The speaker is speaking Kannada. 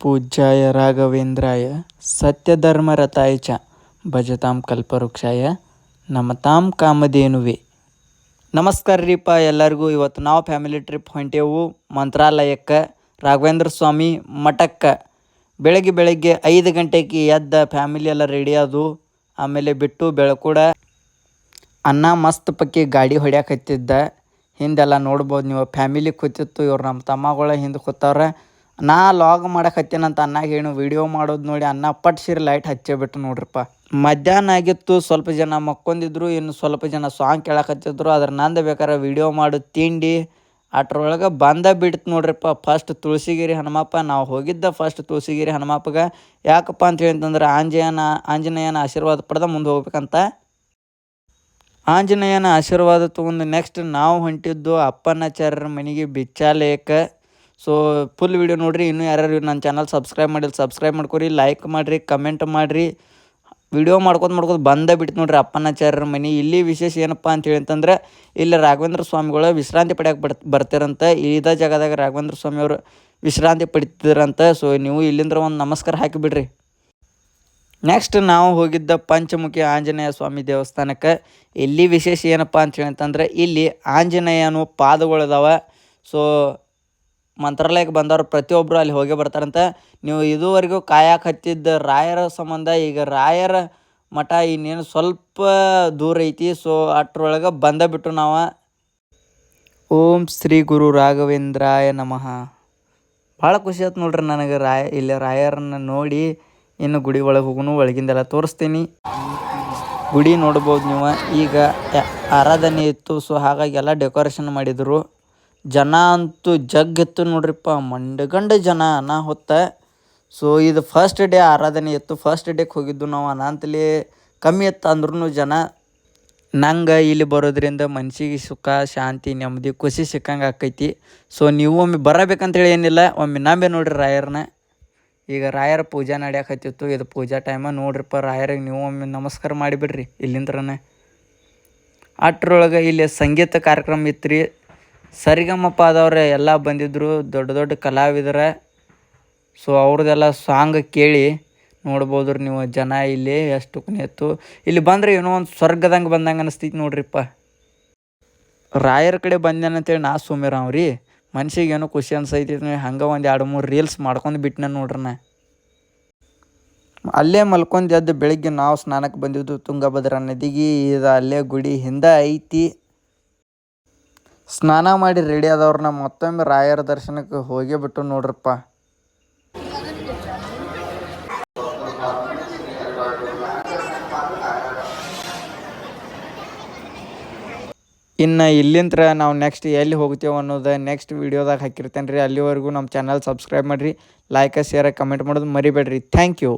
ಪೂಜ್ಯಾಯ ರಾಘವೇಂದ್ರಾಯ ಸತ್ಯಧರ್ಮರತಾಯ ಚ ಭಜತಾಂ ಕಲ್ಪವೃಕ್ಷಾಯ ನಮತಾಂ ಕಾಮಧೇನುವೆ. ನಮಸ್ಕಾರ ರೀಪ ಎಲ್ಲರಿಗೂ. ಇವತ್ತು ನಾವು ಫ್ಯಾಮಿಲಿ ಟ್ರಿಪ್ ಹೊಂಟೇವು ಮಂತ್ರಾಲಯಕ್ಕೆ, ರಾಘವೇಂದ್ರ ಸ್ವಾಮಿ ಮಠಕ್ಕೆ. ಬೆಳಗ್ಗೆ ಬೆಳಗ್ಗೆ ಐದು ಗಂಟೆಗೆ ಎದ್ದ ಫ್ಯಾಮಿಲಿ ಎಲ್ಲ ರೆಡಿ ಅದು ಆಮೇಲೆ ಬಿಟ್ಟು ಬೆಳಕೂಡ ಅನ್ನ ಮಸ್ತ್ ಪಕ್ಕಿ ಗಾಡಿ ಹೊಡ್ಯಾಕತ್ತಿದ್ದ ಹಿಂದೆಲ್ಲ ನೋಡ್ಬೋದು ನೀವು. ಫ್ಯಾಮಿಲಿ ಕೂತಿತ್ತು, ಇವ್ರು ನಮ್ಮ ತಮ್ಮಗಳ ಹಿಂದೆ ಕೂತವ್ರೆ. ನಾ ಲಾಗ್ ಮಾಡಕತ್ತೀನಂತ ಅನ್ನಾಗ ಏನು ವಿಡಿಯೋ ಮಾಡೋದು ನೋಡಿ ಅನ್ನ ಪಟ್ ಸಿರಿ ಲೈಟ್ ಹಚ್ಚೇಬಿಟ್ಟು ನೋಡ್ರಪ್ಪ. ಮಧ್ಯಾಹ್ನ ಆಗಿತ್ತು, ಸ್ವಲ್ಪ ಜನ ಮಕ್ಕೊಂದಿದ್ರು, ಇನ್ನು ಸ್ವಲ್ಪ ಜನ ಸಾಂಗ್ ಕೇಳಕತ್ತಿದ್ರು ಅದ್ರ ನಂದು ಬೇಕಾರೆ ವಿಡಿಯೋ ಮಾಡು, ತಿಂಡಿ ಅಟ್ರೊಳಗೆ ಬಂದ ಬಿಡ್ತು ನೋಡ್ರಪ್ಪ. ಫಸ್ಟ್ ತುಳಸಿಗಿರಿ ಹನುಮಪ್ಪ, ನಾವು ಹೋಗಿದ್ದ ಫಸ್ಟ್ ತುಳಸಿಗಿರಿ ಹನುಮಪ್ಪಗೆ. ಯಾಕಪ್ಪ ಅಂತ ಹೇಳಿಅಂತಂದ್ರೆ ಆಂಜನೇಯನ ಆಂಜನೇಯನ ಆಶೀರ್ವಾದ ಪಡೆದ ಮುಂದೆ ಹೋಗ್ಬೇಕಂತ. ಆಂಜನೇಯನ ಆಶೀರ್ವಾದ ತೊಗೊಂಡು ನೆಕ್ಸ್ಟ್ ನಾವು ಹೊಂಟಿದ್ದು ಅಪ್ಪನಾಚಾರ್ಯರ ಮನೆಗೆ ಬಿಚ್ಚಾಲಯಕ್ಕೆ ಸೊ ಫುಲ್ ವಿಡಿಯೋ ನೋಡಿರಿ, ಇನ್ನೂ ಯಾರ್ಯಾರು ನನ್ನ ಚಾನಲ್ ಸಬ್ಸ್ಕ್ರೈಬ್ ಮಾಡಿಲ್ಲ ಸಬ್ಸ್ಕ್ರೈಬ್ ಮಾಡ್ಕೊರಿ ಲೈಕ್ ಮಾಡಿರಿ ಕಮೆಂಟ್ ಮಾಡಿರಿ. ವಿಡಿಯೋ ಮಾಡ್ಕೊತ ಮಾಡ್ಕೊತ ಬಂದೇ ಬಿಟ್ಟು ನೋಡ್ರಿ ಅಪ್ಪನಾಚಾರ್ಯರ ಮನೆ. ಇಲ್ಲಿ ವಿಶೇಷ ಏನಪ್ಪ ಅಂತ ಅಂತಂದ್ರೆ, ಇಲ್ಲಿ ರಾಘವೇಂದ್ರ ಸ್ವಾಮಿಗಳು ವಿಶ್ರಾಂತಿ ಪಡೆಯಕ್ಕೆ ಬರ್, ಬರ್ತಿರಂತೆ. ಇದೇ ಜಾಗದಾಗ ರಾಘವೇಂದ್ರ ಸ್ವಾಮಿಯವರು ವಿಶ್ರಾಂತಿ ಪಡಿತಿದ್ರಂತೆ. ಸೊ ನೀವು ಇಲ್ಲಿಂದ್ರ ಒಂದು ನಮಸ್ಕಾರ ಹಾಕಿಬಿಡ್ರಿ ನೆಕ್ಸ್ಟ್ ನಾವು ಹೋಗಿದ್ದ ಪಂಚಮುಖಿ ಆಂಜನೇಯ ಸ್ವಾಮಿ ದೇವಸ್ಥಾನಕ್ಕೆ. ಇಲ್ಲಿ ವಿಶೇಷ ಏನಪ್ಪ ಅಂತ ಅಂತಂದ್ರೆ, ಇಲ್ಲಿ ಆಂಜನೇಯನು ಪಾದಗಳಿದಾವೆ ಸೊ ಮಂತ್ರಾಲಯಕ್ಕೆ ಬಂದವರು ಪ್ರತಿಯೊಬ್ಬರು ಅಲ್ಲಿ ಹೋಗಿ ಬರ್ತಾರಂತ. ನೀವು ಇದುವರೆಗೂ ಕಾಯಕ್ಕೆ ಹತ್ತಿದ್ದ ರಾಯರ ಸಂಬಂಧ, ಈಗ ರಾಯರ ಮಠ ಇನ್ನೇನು ಸ್ವಲ್ಪ ದೂರ ಐತಿ ಸೊ ಅಟ್ರೊಳಗೆ ಬಂದ ಬಿಟ್ಟು ನಾವು ಓಂ ಶ್ರೀ ಗುರು ರಾಘವೇಂದ್ರಾಯ ನಮಃ. ಭಾಳ ಖುಷಿ ಆಯ್ತು ನೋಡ್ರಿ ನನಗೆ ರಾಯ, ಇಲ್ಲಿ ರಾಯರನ್ನ ನೋಡಿ ಇನ್ನು ಗುಡಿ ಒಳಗೆ ಹೋಗುನು, ಒಳಗಿಂದೆಲ್ಲ ತೋರಿಸ್ತೀನಿ. ಗುಡಿ ನೋಡ್ಬೋದು ನೀವು, ಈಗ ಆರಾಧನೆ ಇತ್ತು ಸೊ ಹಾಗಾಗಿ ಎಲ್ಲ ಡೆಕೋರೇಷನ್ ಮಾಡಿದರು. ಜನ ಅಂತೂ ಜಗ್ಗಿತ್ತು ನೋಡ್ರಿಪ್ಪ. ಮಂಡಗಂಡ ಜನ ನಾ ಹೊತ್ತ. ಸೊ ಇದು ಫಸ್ಟ್ ಡೇ ಆರಾಧನೆ ಇತ್ತು. ಫಸ್ಟ್ ಡೇಗೆ ಹೋಗಿದ್ದು ನಾವು ಅನಂತಲಿ. ಕಮ್ಮಿ ಇತ್ತು ಅಂದ್ರೂ ಜನ. ನಂಗೆ ಇಲ್ಲಿ ಬರೋದ್ರಿಂದ ಮನಸ್ಸಿಗೆ ಸುಖ, ಶಾಂತಿ, ನೆಮ್ಮದಿ, ಖುಷಿ ಸಿಕ್ಕಂಗೆ ಆಕೈತಿ. ಸೊ ನೀವು ಒಮ್ಮೆ ಬರಬೇಕಂತೇಳಿ ಏನಿಲ್ಲ. ಒಮ್ಮೆ ನಂಬೆ ನೋಡ್ರಿ ರಾಯರನ್ನ ಈಗ ರಾಯರ ಪೂಜೆ ನಡೆಯಕತ್ತಿತ್ತು. ಇದು ಪೂಜಾ ಟೈಮ ನೋಡ್ರಿಪ್ಪ ರಾಯರಿಗೆ ನೀವು ಒಮ್ಮೆ ನಮಸ್ಕಾರ ಮಾಡಿಬಿಡ್ರಿ ಇಲ್ಲಿಂದ್ರನೇ. ಅಟ್ರೊಳಗೆ ಇಲ್ಲಿ ಸಂಗೀತ ಕಾರ್ಯಕ್ರಮ ಇತ್ತು ರೀ ಸರಿಗಮಪ ಆದವ್ರೆ ಎಲ್ಲ ಬಂದಿದ್ದರು ದೊಡ್ಡ ದೊಡ್ಡ ಕಲಾವಿದರ. ಸೊ ಅವ್ರದ್ದೆಲ್ಲ ಸಾಂಗ್ ಕೇಳಿ ನೋಡ್ಬೋದು ರೀ ನೀವು ಜನ ಇಲ್ಲಿ ಎಷ್ಟು ಕುನೇತು ಇಲ್ಲಿ ಬಂದರೆ ಏನೋ ಒಂದು ಸ್ವರ್ಗದಂಗೆ ಬಂದಂಗೆ ಅನಿಸ್ತೈತಿ ನೋಡ್ರಿಪ್ಪ. ರಾಯರ ಕಡೆ ಬಂದೇನಂತೇಳಿ ನಾ ಸುಮ್ಮಿರಾವ್ ರೀ ಮನ್ಸಿಗೆ ಏನೋ ಖುಷಿ ಅನ್ಸೈತಿ ಹಂಗೆ ಒಂದು ಎರಡು ಮೂರು ರೀಲ್ಸ್ ಮಾಡ್ಕೊಂಡು ಬಿಟ್ನ ನೋಡ್ರಿ ನಾ. ಅಲ್ಲೇ ಮಲ್ಕೊಂಡು ಎದ್ದು ಬೆಳಿಗ್ಗೆ ನಾವು ಸ್ನಾನಕ್ಕೆ ಬಂದಿದ್ದು ತುಂಗಭದ್ರಾ ನದಿಗೆ. ಇದು ಅಲ್ಲೇ ಗುಡಿ ಹಿಂದೆ ಐತಿ. ಸ್ನಾನ ಮಾಡಿ ರೆಡಿ ಆದವ್ರನ್ನ ಮತ್ತೊಮ್ಮೆ ರಾಯರ ದರ್ಶನಕ್ಕೆ ಹೋಗೇ ಬಿಟ್ಟು ನೋಡ್ರಪ್ಪ. ಇನ್ನು ಇಲ್ಲಿಂತ್ರ ನಾವು ನೆಕ್ಸ್ಟ್ ಎಲ್ಲಿ ಹೋಗ್ತೇವೆ ಅನ್ನೋದು ನೆಕ್ಸ್ಟ್ ವೀಡಿಯೋದಾಗ ಹಾಕಿರ್ತೇನೆ ರೀ ಅಲ್ಲಿವರೆಗೂ ನಮ್ಮ ಚಾನಲ್ ಸಬ್ಸ್ಕ್ರೈಬ್ ಮಾಡಿರಿ ಲೈಕ್ ಶೇರ್ ಕಮೆಂಟ್ ಮಾಡೋದು ಮರಿಬೇಡ್ರಿ. Thank you